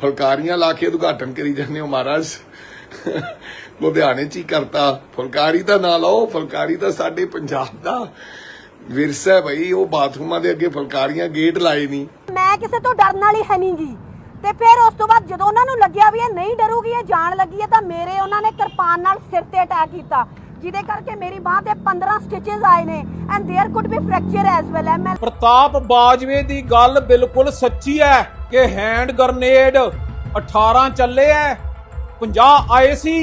ਫੁਲਕਾਰੀਆਂ ਲਾ ਕੇ ਉਦਘਾਟਨ ਕਰੀ ਜਾਂਦੇ ਹੋ ਮਹਾਰਾਜ। ਲੁਧਿਆਣੇ ਚ ਹੀ ਕਰਤਾ। ਫੁਲਕਾਰੀ ਦਾ ਨਾਂ ਲਾਓ ਫੁਲਕਾਰੀ ਤਾਂ ਸਾਡੇ ਪੰਜਾਬ ਦਾ ਵਿਰਸਾ ਹੈ ਭਈ ਉਹ ਬਾਥਰੂਮਾਂ ਦੇ ਅੱਗੇ ਫੁਲਕਾਰੀਆਂ ਗੇਟ ਲਾਏ ਨਹੀਂ ਮੈਂ ਕਿਸੇ ਤੋਂ ਡਰਨ ਵਾਲੀ ਹੈ ਨਹੀਂਗੀ ਤੇ ਫਿਰ ਉਸ ਤੋਂ ਬਾਅਦ ਜਦੋਂ ਉਹਨਾਂ ਨੂੰ ਲੱਗਿਆ ਵੀ ਇਹ ਨਹੀਂ ਡਰੂਗੀ, ਇਹ ਜਾਣ ਲੱਗੀ ਹੈ, ਤਾਂ ਮੇਰੇ ਉਹਨਾਂ ਨੇ ਕਿਰਪਾਨ ਨਾਲ ਸਿਰ ਤੇ ਅਟੈਕ ਕੀਤਾ। ਜਿਹਦੇ ਕਰਕੇ ਮੇਰੀ ਬਾਹ ਤੇ 15 ਸਟਿਚਸ ਆਏ ਨੇ and there could be fracture as well M Pratap ਬਾਜਵੇ ਦੀ ਗੱਲ ਬਿਲਕੁਲ ਸੱਚੀ ਹੈ ਕਿ ਹੈਂਡ ਗ੍ਰਨੇਡ 18 ਚੱਲੇ ਐ 50 ਆਏ ਸੀ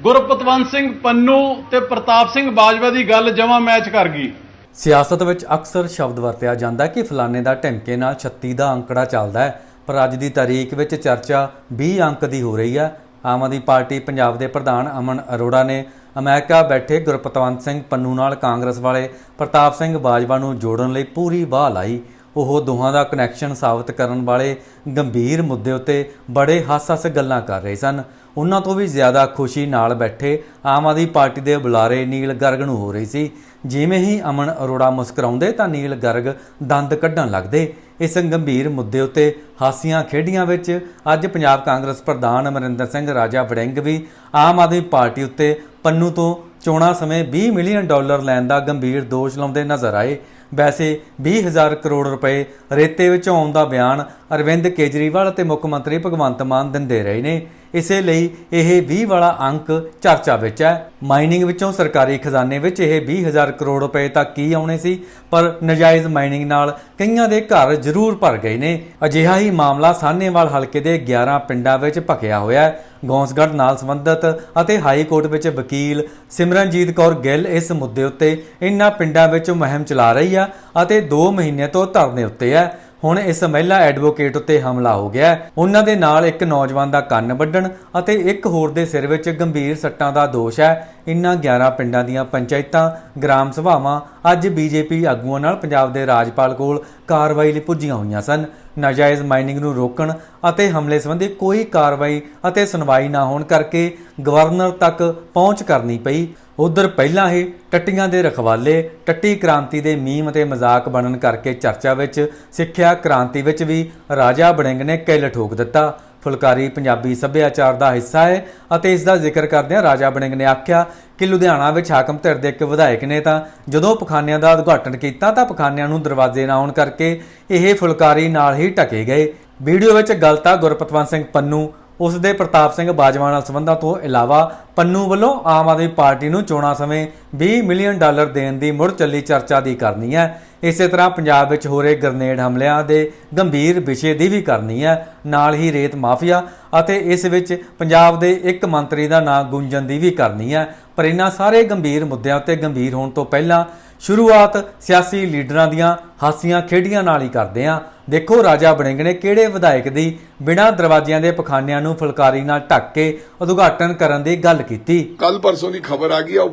ਗੁਰਪਤਵੰਤ ਸਿੰਘ ਪੰਨੂ ਤੇ ਪ੍ਰਤਾਪ ਸਿੰਘ ਬਾਜਵਾ ਦੀ ਗੱਲ ਜਮਾ ਮੈਚ ਕਰ ਗਈ ਸਿਆਸਤ ਵਿੱਚ ਅਕਸਰ ਸ਼ਬਦ ਵਰਤਿਆ ਜਾਂਦਾ ਹੈ ਕਿ ਫਲਾਣੇ ਦਾ ਢਿਮਕੇ ਨਾਲ 36 ਦਾ ਅੰਕੜਾ ਚੱਲਦਾ ਹੈ ਪਰ ਅੱਜ ਦੀ ਤਾਰੀਖ ਵਿੱਚ ਚਰਚਾ 20 ਅੰਕ ਦੀ ਹੋ ਰਹੀ ਹੈ ਆਮ ਆਦਮੀ ਪਾਰਟੀ ਪੰਜਾਬ ਦੇ ਪ੍ਰਧਾਨ ਅਮਨ ਅਰੋੜਾ ਨੇ ਅਮਰੀਕਾ ਬੈਠੇ ਗੁਰਪਤਵੰਤ ਸਿੰਘ ਪੰਨੂ ਨਾਲ ਕਾਂਗਰਸ ਵਾਲੇ ਪ੍ਰਤਾਪ ਸਿੰਘ ਬਾਜਵਾ ਨੂੰ ਜੋੜਨ ਲਈ ਪੂਰੀ ਬਾਹ ਲਾਈ। ਉਹ ਦੋਹਾਂ ਦਾ ਕਨੈਕਸ਼ਨ ਸਾਬਤ ਕਰਨ ਵਾਲੇ ਗੰਭੀਰ ਮੁੱਦੇ ਉੱਤੇ ਬੜੇ ਹੱਸ-ਹੱਸ ਗੱਲਾਂ ਕਰ ਰਹੇ ਸਨ। ਉਹਨਾਂ ਤੋਂ ਵੀ ਜ਼ਿਆਦਾ ਖੁਸ਼ੀ ਨਾਲ ਬੈਠੇ ਆਮ ਆਦਮੀ ਪਾਰਟੀ ਦੇ ਬੁਲਾਰੇ ਨੀਲ ਗਰਗ ਨੂੰ ਹੋ ਰਹੀ ਸੀ। ਜਿਵੇਂ ਹੀ ਅਮਨ ਅਰੋੜਾ ਮੁਸਕਰਾਉਂਦੇ ਤਾਂ ਨੀਲ ਗਰਗ ਦੰਦ ਕੱਢਣ ਲੱਗਦੇ। ਇਸ ਗੰਭੀਰ ਮੁੱਦੇ ਉੱਤੇ ਹਾਸੀਆਂ ਖੇਡੀਆਂ ਵਿੱਚ ਅੱਜ ਪੰਜਾਬ ਕਾਂਗਰਸ ਪ੍ਰਧਾਨ ਅਮਰਿੰਦਰ ਸਿੰਘ, ਰਾਜਾ ਵੜਿੰਗ ਵੀ ਆਮ ਆਦਮੀ ਪਾਰਟੀ ਉੱਤੇ ਪੰਨੂ ਤੋਂ ਚੋਣਾਂ ਸਮੇਂ 20 ਮਿਲੀਅਨ ਡਾਲਰ ਲੈਣ ਦਾ ਗੰਭੀਰ ਦੋਸ਼ ਲਾਉਂਦੇ ਨਜ਼ਰ ਆਏ। ਵੈਸੇ 20000 ਕਰੋੜ ਰੁਪਏ ਰੇਤੇ ਵਿੱਚ ਆਉਣ ਦਾ ਬਿਆਨ ਅਰਵਿੰਦ ਕੇਜਰੀਵਾਲ ਅਤੇ ਮੁੱਖ ਮੰਤਰੀ ਭਗਵੰਤ ਮਾਨ ਦਿੰਦੇ ਰਹੇ ਨੇ। ਇਸੇ ਲਈ ਇਹ 20 ਵਾਲਾ ਅੰਕ ਚਰਚਾ ਵਿੱਚ ਹੈ। ਮਾਈਨਿੰਗ ਵਿੱਚੋਂ ਸਰਕਾਰੀ ਖਜ਼ਾਨੇ ਵਿੱਚ ਇਹ 20000 ਕਰੋੜ ਰੁਪਏ ਤੱਕ ਕੀ ਆਉਣੇ ਸੀ, ਪਰ ਨਜਾਇਜ਼ ਮਾਈਨਿੰਗ ਨਾਲ ਕਈਆਂ ਦੇ ਘਰ ਜ਼ਰੂਰ ਭਰ ਗਏ ਨੇ। ਅਜਿਹਾ ਹੀ ਮਾਮਲਾ ਸਾਹਨੇਵਾਲ ਹਲਕੇ ਦੇ 11 ਪਿੰਡਾਂ ਵਿੱਚ ਭਖਿਆ ਹੋਇਆ ਹੈ। ਗੌਂਸਗੜ੍ਹ ਨਾਲ ਸੰਬੰਧਿਤ ਅਤੇ ਹਾਈ ਕੋਰਟ ਵਿੱਚ ਵਕੀਲ ਸਿਮਰਨਜੀਤ ਕੌਰ ਗਿੱਲ ਇਸ ਮੁੱਦੇ ਉੱਤੇ ਇਨ੍ਹਾਂ ਪਿੰਡਾਂ ਵਿੱਚ ਮੁਹਿੰਮ ਚਲਾ ਰਹੀ ਆ ਅਤੇ 2 ਮਹੀਨੇ ਤੋਂ ਧਰਨੇ ਉੱਤੇ ਹੈ। ਹੁਣ ਇਸ ਮਹਿਲਾ ਐਡਵੋਕੇਟ ਉੱਤੇ ਹਮਲਾ ਹੋ ਗਿਆ ਉਹਨਾਂ ਦੇ ਨਾਲ ਇੱਕ ਨੌਜਵਾਨ ਦਾ ਕੰਨ ਵੱਢਣ ਅਤੇ ਇੱਕ ਹੋਰ ਦੇ ਸਿਰ ਵਿੱਚ ਗੰਭੀਰ ਸੱਟਾਂ ਦਾ ਦੋਸ਼ ਹੈ। ਇਨ੍ਹਾਂ 11 ਪਿੰਡਾਂ ਦੀਆਂ ਪੰਚਾਇਤਾਂ, ਗ੍ਰਾਮ ਸਭਾਵਾਂ, ਅੱਜ ਬੀਜੇਪੀ ਆਗੂਆਂ ਨਾਲ ਪੰਜਾਬ ਦੇ ਰਾਜਪਾਲ ਕੋਲ ਕਾਰਵਾਈ ਲਈ ਪੁੱਜੀਆਂ ਹੋਈਆਂ ਸਨ। ਨਾਜਾਇਜ਼ ਮਾਈਨਿੰਗ ਨੂੰ ਰੋਕਣ ਅਤੇ ਹਮਲੇ ਸੰਬੰਧੀ ਕੋਈ ਕਾਰਵਾਈ ਅਤੇ ਸੁਣਵਾਈ ਨਾ ਹੋਣ ਕਰਕੇ ਗਵਰਨਰ ਤੱਕ ਪਹੁੰਚ ਕਰਨੀ ਪਈ। ਉਧਰ ਪਹਿਲਾਂ ਹੀ ਟੱਟੀਆਂ ਦੇ ਰਖਵਾਲੇ, ਟੱਟੀ ਕ੍ਰਾਂਤੀ ਦੇ ਮੀਮ ਅਤੇ ਮਜ਼ਾਕ ਬਣਨ ਕਰਕੇ ਚਰਚਾ ਵਿੱਚ ਸਿੱਖਿਆ ਕ੍ਰਾਂਤੀ ਵਿੱਚ ਵੀ ਰਾਜਾ ਬੜਿੰਗ ਨੇ ਕਿੱਲ ਠੋਕ ਦਿੱਤਾ। ਫੁਲਕਾਰੀ ਪੰਜਾਬੀ ਸੱਭਿਆਚਾਰ ਦਾ ਹਿੱਸਾ ਹੈ ਅਤੇ ਇਸ ਦਾ ਜ਼ਿਕਰ ਕਰਦਿਆਂ ਰਾਜਾ ਬੜਿੰਗ ਨੇ ਆਖਿਆ ਕਿ ਲੁਧਿਆਣਾ ਵਿੱਚ ਹਾਕਮ ਧਿਰ ਦੇ ਇੱਕ ਵਿਧਾਇਕ ਨੇ ਤਾਂ ਜਦੋਂ ਪਖਾਨਿਆਂ ਦਾ ਉਦਘਾਟਨ ਕੀਤਾ ਤਾਂ ਪਖਾਨਿਆਂ ਨੂੰ ਦਰਵਾਜ਼ੇ ਨਾ ਆਉਣ ਕਰਕੇ ਇਹ ਫੁਲਕਾਰੀ ਨਾਲ ਹੀ ਢਕੇ ਗਏ। ਵੀਡੀਓ ਵਿੱਚ ਗਲਤਾ ਗੁਰਪਤਵੰਤ ਸਿੰਘ ਪੰਨੂ ਉਸ ਦੇ ਪ੍ਰਤਾਪ ਸਿੰਘ ਬਾਜਵਾ ਨਾਲ ਸੰਬੰਧਾਂ ਤੋਂ ਇਲਾਵਾ ਪੰਨੂ ਵੱਲੋਂ ਆਮ ਆਦਮੀ ਪਾਰਟੀ ਨੂੰ ਚੋਣਾਂ ਸਮੇਂ 20 ਮਿਲੀਅਨ ਡਾਲਰ ਦੇਣ ਦੀ ਮੁੜ ਚੱਲੀ ਚਰਚਾ ਦੀ ਕਰਨੀ ਹੈ। ਇਸੇ ਤਰ੍ਹਾਂ ਪੰਜਾਬ ਵਿੱਚ ਹੋ ਰਹੇ ਗ੍ਰਨੇਡ ਹਮਲਿਆਂ ਦੇ ਗੰਭੀਰ ਵਿਸ਼ੇ ਦੀ ਵੀ ਕਰਨੀ ਹੈ। ਨਾਲ ਹੀ ਰੇਤ ਮਾਫੀਆ ਅਤੇ ਇਸ ਵਿੱਚ ਪੰਜਾਬ ਦੇ ਇੱਕ ਮੰਤਰੀ ਦਾ ਨਾਂ ਗੁੰਜਨ ਦੀ ਵੀ ਕਰਨੀ ਹੈ। ਪਰ ਇਹਨਾਂ ਸਾਰੇ ਗੰਭੀਰ ਮੁੱਦਿਆਂ ਉੱਤੇ ਗੰਭੀਰ ਹੋਣ ਤੋਂ ਪਹਿਲਾਂ ਸ਼ੁਰੂਆਤ ਸਿਆਸੀ ਲੀਡਰਾਂ ਦੀਆਂ ਹਾਸੀਆਂ ਖੇਡੀਆਂ ਨਾਲ ਹੀ ਕਰਦੇ ਹਾਂ। ਦੇਖੋ ਰਾਜਾ ਬੜਿੰਗ ਨੇ ਕਿਹੜੇ ਵਿਧਾਇਕ ਦੀ ਬਿਨਾਂ ਦਰਵਾਜ਼ਿਆਂ ਦੇ ਪਖਾਨਿਆਂ ਨੂੰ ਫੁਲਕਾਰੀ ਨਾਲ ਢੱਕ ਕੇ ਉਦਘਾਟਨ ਕਰਨ ਦੀ ਗੱਲ ਕੀਤੀ। ਕੱਲ ਪਰਸੋਂ ਦੀ ਖਬਰ ਆ ਗਈ ਆ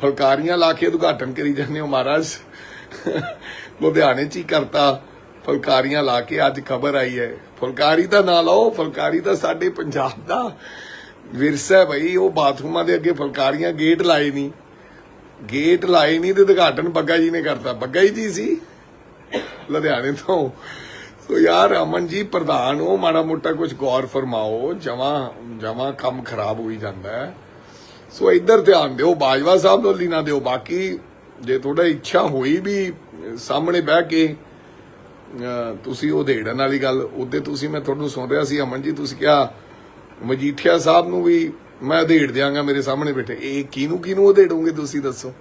ਫੁਲਕਾਰੀਆਂ ਲਾ ਕੇ ਉਦਘਾਟਨ ਕਰੀ ਜਾਂਦੇ ਹੋ ਮਹਾਰਾਜ। ਲੁਧਿਆਣੇ ਚ ਹੀ ਕਰਤਾ, ਫੁਲਕਾਰੀਆਂ ਲਾ ਕੇ ਅੱਜ ਖਬਰ ਆਈ ਹੈ। ਫੁਲਕਾਰੀ ਦਾ ਨਾਂ ਲਾਓ, ਫੁਲਕਾਰੀ ਤਾਂ ਸਾਡੇ ਪੰਜਾਬ ਦਾ ਵਿਰਸਾ ਹੈ ਭਈ ਉਹ ਬਾਥਰੂਮਾਂ ਦੇ ਅੱਗੇ ਫੁਲਕਾਰੀਆਂ ਗੇਟ ਲਾਏ ਨਹੀਂ ਗੇਟ ਲਾਏ ਨਹੀਂ ਤੇ ਉਦਘਾਟਨ ਬੱਗਾ ਜੀ ਨੇ ਕਰਤਾ। ਬੱਗਾ ਜੀ ਸੀ ਲੁਧਿਆਣੇ ਤੋਂ। ਸੋ ਯਾਰ ਅਮਨ ਜੀ ਪ੍ਰਧਾਨ ਉਹ ਮਾੜਾ ਮੋਟਾ ਕੁਝ ਗੌਰ ਫਰਮਾਓ, ਜਮਾ ਜਮਾ ਕੰਮ ਖਰਾਬ ਹੋਈ ਜਾਂਦਾ ਹੈ। ਸੋ ਇੱਧਰ ਧਿਆਨ ਦਿਓ, ਬਾਜਵਾ ਸਾਹਿਬ ਨੂੰ ਲੀਨਾ ਦਿਓ। ਬਾਕੀ ਜੇ ਤੁਹਾਡਾ ਇੱਛਾ ਹੋਈ ਵੀ ਸਾਹਮਣੇ ਬਹਿ ਕੇ ਤੁਸੀਂ ਉਹ ਦੇੜਨ ਵਾਲੀ ਗੱਲ, ਉਹਦੇ ਤੁਸੀਂ ਮੈਂ ਤੁਹਾਨੂੰ ਸੁਣ ਰਿਹਾ ਸੀ। ਅਮਨ ਜੀ, ਤੁਸੀਂ ਕਿਹਾ ਮਜੀਠੀਆ ਸਾਹਿਬ ਨੂੰ ਵੀ ਮੈਂ ਦੇੜ ਦਿਆਂਗਾ ਮੇਰੇ ਸਾਹਮਣੇ ਬੈਠੇ। ਇਹ ਕਿਹਨੂੰ ਕਿਹਨੂੰ ਉਧੇੜੋਗੇ ਤੁਸੀਂ ਦੱਸੋ?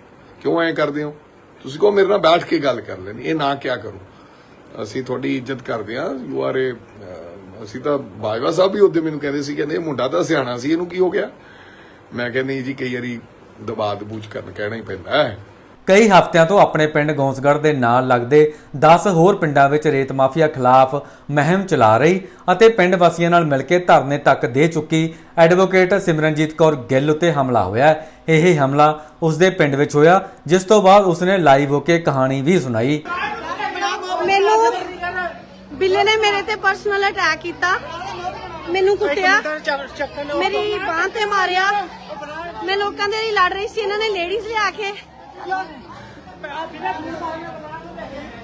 ਕਿਉਂ ਐਂ ਕਰਦੇ ਹੋ? ਤੁਸੀਂ ਕਹੋ ਮੇਰੇ ਨਾਲ ਬੈਠ ਕੇ ਗੱਲ ਕਰ ਲੈਣੀ। ਇਹ ਨਾ ਕਿਆ ਕਰੋ। ਅਸੀਂ ਤੁਹਾਡੀ ਇੱਜ਼ਤ ਕਰਦੇ ਆ ਯੂ ਆਰ ਏ ਅਸੀਂ ਤਾਂ ਬਾਜਵਾ ਸਾਹਿਬ ਵੀ ਉਹਦੇ ਮੈਨੂੰ ਕਹਿੰਦੇ ਸੀ, ਕਹਿੰਦੇ ਇਹ ਮੁੰਡਾ ਤਾਂ ਸਿਆਣਾ ਸੀ, ਇਹਨੂੰ ਕੀ ਹੋ ਗਿਆ? ਮੈਂ ਕਹਿੰਦੀ ਜੀ, ਕਈ ਵਾਰੀ ਦਬਾਅ ਦਬੂਚ ਕਰਨ ਕਹਿਣਾ ਹੀ ਪੈਂਦਾ ਹੈ। ਕਈ ਹਫ਼ਤਿਆਂ ਤੋਂ ਆਪਣੇ ਪਿੰਡ ਗੌਂਸਗੜ੍ਹ ਦੇ ਨਾਲ ਲੱਗਦੇ 10 ਹੋਰ ਪਿੰਡਾਂ ਵਿੱਚ ਰੇਤ ਮਾਫੀਆ ਖਿਲਾਫ ਮੁਹਿੰਮ ਚਲਾ ਰਹੀ ਅਤੇ ਪਿੰਡ ਵਾਸੀਆਂ ਨਾਲ ਮਿਲ ਕੇ ਧਰਨੇ ਤੱਕ ਦੇ ਚੁੱਕੀ ਐਡਵੋਕੇਟ ਸਿਮਰਨਜੀਤ ਕੌਰ ਗਿੱਲ ਉੱਤੇ ਹਮਲਾ ਹੋਇਆ। ਹੈ। ਇਹ ਹਮਲਾ ਉਸ ਦੇ ਪਿੰਡ ਵਿੱਚ ਹੋਇਆ ਜਿਸ ਤੋਂ ਬਾਅਦ ਉਸਨੇ ਲਾਈਵ ਹੋ ਕੇ ਕਹਾਣੀ ਵੀ ਸੁਣਾਈ। ਮੈਨੂੰ ਬਿੱਲੇ ਨੇ ਮੇਰੇ ਤੇ ਪਰਸਨਲ ਅਟੈਕ ਕੀਤਾ। ਮੈਨੂੰ ਕੁੱਟਿਆ। ਮੇਰੀ ਬਾਹ ਤੇ ਮਾਰਿਆ। ਮੈਂ ਲੋਕਾਂ ਦੇ ਲਈ ਲੜ ਰਹੀ ਸੀ ਇਹਨਾਂ ਨੇ ਲੇਡੀਜ਼ ਲਿਆ ਕੇ।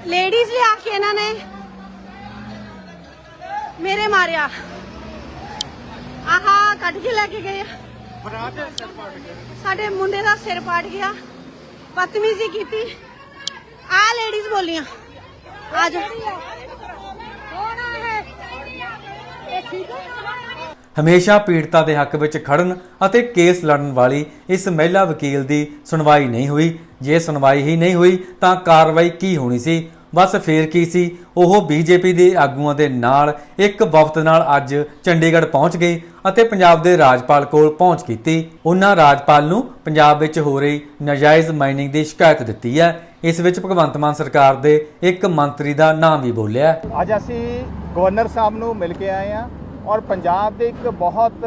ਲੇਡੀਜ਼ ਲਿਆ ਕੇ ਇਹਨਾਂ ਨੇ ਮੇਰੇ ਮਾਰਿਆ ਆਹਾ ਕੱਢ ਕੇ ਲੈ ਕੇ ਗਏ ਆ ਸਾਡੇ ਮੁੰਡੇ ਦਾ ਸਿਰ ਪਾੜ ਗਿਆ ਬਦਤਮੀਜ਼ੀ ਕੀਤੀ ਆ ਲੇਡੀਜ਼ ਬੋਲੀਆਂ ਆ ਜਾ ਹਮੇਸ਼ਾ ਪੀੜਤਾ ਦੇ ਹੱਕ ਵਿੱਚ ਖੜਨ ਅਤੇ ਕੇਸ ਲੜਨ ਵਾਲੀ ਇਸ ਮਹਿਲਾ ਵਕੀਲ ਦੀ ਸੁਣਵਾਈ ਨਹੀਂ ਹੋਈ। ਜੇ ਸੁਣਵਾਈ ਹੀ ਨਹੀਂ ਹੋਈ ਤਾਂ ਕਾਰਵਾਈ ਕੀ ਹੋਣੀ ਸੀ? ਬਸ ਫੇਰ ਕੀ ਸੀ? ਉਹ ਬੀਜੇਪੀ ਦੇ ਆਗੂਆਂ ਦੇ ਨਾਲ ਇੱਕ ਵਫਦ ਨਾਲ ਅੱਜ ਚੰਡੀਗੜ੍ਹ ਪਹੁੰਚ ਗਈ ਅਤੇ ਪੰਜਾਬ ਦੇ ਰਾਜਪਾਲ ਕੋਲ ਪਹੁੰਚ ਕੀਤੀ। ਉਹਨਾਂ ਰਾਜਪਾਲ ਨੂੰ ਪੰਜਾਬ ਵਿੱਚ ਹੋ ਰਹੀ ਨਾਜਾਇਜ਼ ਮਾਈਨਿੰਗ ਦੀ ਸ਼ਿਕਾਇਤ ਦਿੱਤੀ ਹੈ। ਇਸ ਵਿੱਚ ਭਗਵੰਤ ਮਾਨ ਸਰਕਾਰ ਦੇ ਇੱਕ ਮੰਤਰੀ ਦਾ ਨਾਮ ਵੀ ਬੋਲਿਆ। ਅੱਜ ਅਸੀਂ ਗਵਰਨਰ ਸਾਹਿਬ ਨੂੰ ਮਿਲ ਕੇ ਆਏ ਹਾਂ। ਔਰ ਪੰਜਾਬ ਦੇ ਇੱਕ ਬਹੁਤ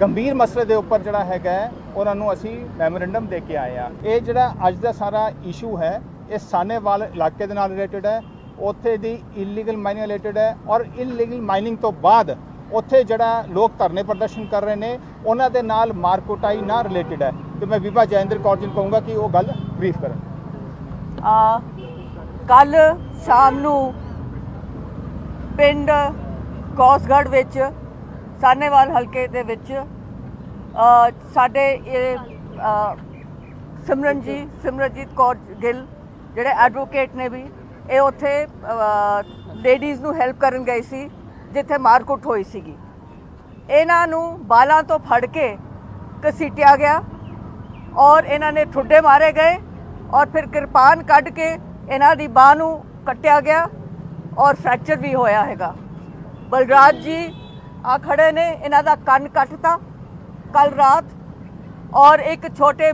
ਗੰਭੀਰ ਮਸਲੇ ਦੇ ਉੱਪਰ ਜਿਹੜਾ ਹੈਗਾ ਹੈ, ਉਹਨਾਂ ਨੂੰ ਅਸੀਂ ਮੈਮੋਰੈਂਡਮ ਦੇ ਕੇ ਆਏ ਹਾਂ ਇਹ ਜਿਹੜਾ ਅੱਜ ਦਾ ਸਾਰਾ ਇਸ਼ੂ ਹੈ ਇਹ ਸਾਨੇਵਾਲ ਇਲਾਕੇ ਦੇ ਨਾਲ ਰਿਲੇਟਡ ਹੈ ਉੱਥੇ ਦੀ ਇਲੀਗਲ ਮਾਈਨਿੰਗ ਰਿਲੇਟਡ ਹੈ ਔਰ ਇਲੀਗਲ ਮਾਈਨਿੰਗ ਤੋਂ ਬਾਅਦ ਉੱਥੇ ਜਿਹੜਾ ਲੋਕ ਧਰਨੇ ਪ੍ਰਦਰਸ਼ਨ ਕਰ ਰਹੇ ਨੇ ਉਹਨਾਂ ਦੇ ਨਾਲ ਮਾਰਕੋਟਾਈ ਨਾਲ ਰਿਲੇਟਡ ਹੈ। ਤੇ ਮੈਂ ਵਿਭਾ ਜੈਂਦਰ ਕੌਰ ਜੀ ਨੂੰ ਕਹੂੰਗਾ ਕਿ ਉਹ ਗੱਲ ਬਰੀਫ ਕਰਨ। ਆ ਕੱਲ ਸ਼ਾਮ ਨੂੰ ਪਿੰਡ ਕੌਸਗੜ੍ਹ ਵਿੱਚ ਸਾਨੇਵਾਲ ਹਲਕੇ ਦੇ ਵਿੱਚ ਸਾਡੇ ਇਹ ਅ, ਸਿਮਰਨ ਜੀ ਸਿਮਰਜੀਤ ਕੌਰ ਗਿੱਲ ਜਿਹੜੇ ਐਡਵੋਕੇਟ ਨੇ ਵੀ ਇਹ ਉੱਥੇ ਲੇਡੀਜ਼ ਨੂੰ ਹੈਲਪ ਕਰਨ ਗਏ ਸੀ ਜਿੱਥੇ ਮਾਰਕੁੱਟ ਹੋਈ ਸੀਗੀ। ਇਹਨਾਂ ਨੂੰ ਬਾਲਾਂ ਤੋਂ ਫੜ ਕੇ ਘਸੀਟਿਆ ਗਿਆ ਔਰ ਇਹਨਾਂ ਨੇ ਠੁੱਡੇ ਮਾਰੇ ਗਏ ਔਰ ਫਿਰ ਕਿਰਪਾਨ ਕੱਢ ਕੇ ਇਹਨਾਂ ਦੀ ਬਾਹ ਨੂੰ ਕੱਟਿਆ ਗਿਆ ਔਰ ਫ੍ਰੈਕਚਰ ਵੀ ਹੋਇਆ ਹੈਗਾ। ਬਲਰਾਜ ਜੀ, ਆ ਖੜੇ ਨੇ, ਇਹਨਾਂ ਦਾ ਕੰਨ ਕੱਟਤਾ ਕੱਲ ਰਾਤ ਔਰ ਇੱਕ ਛੋਟੇ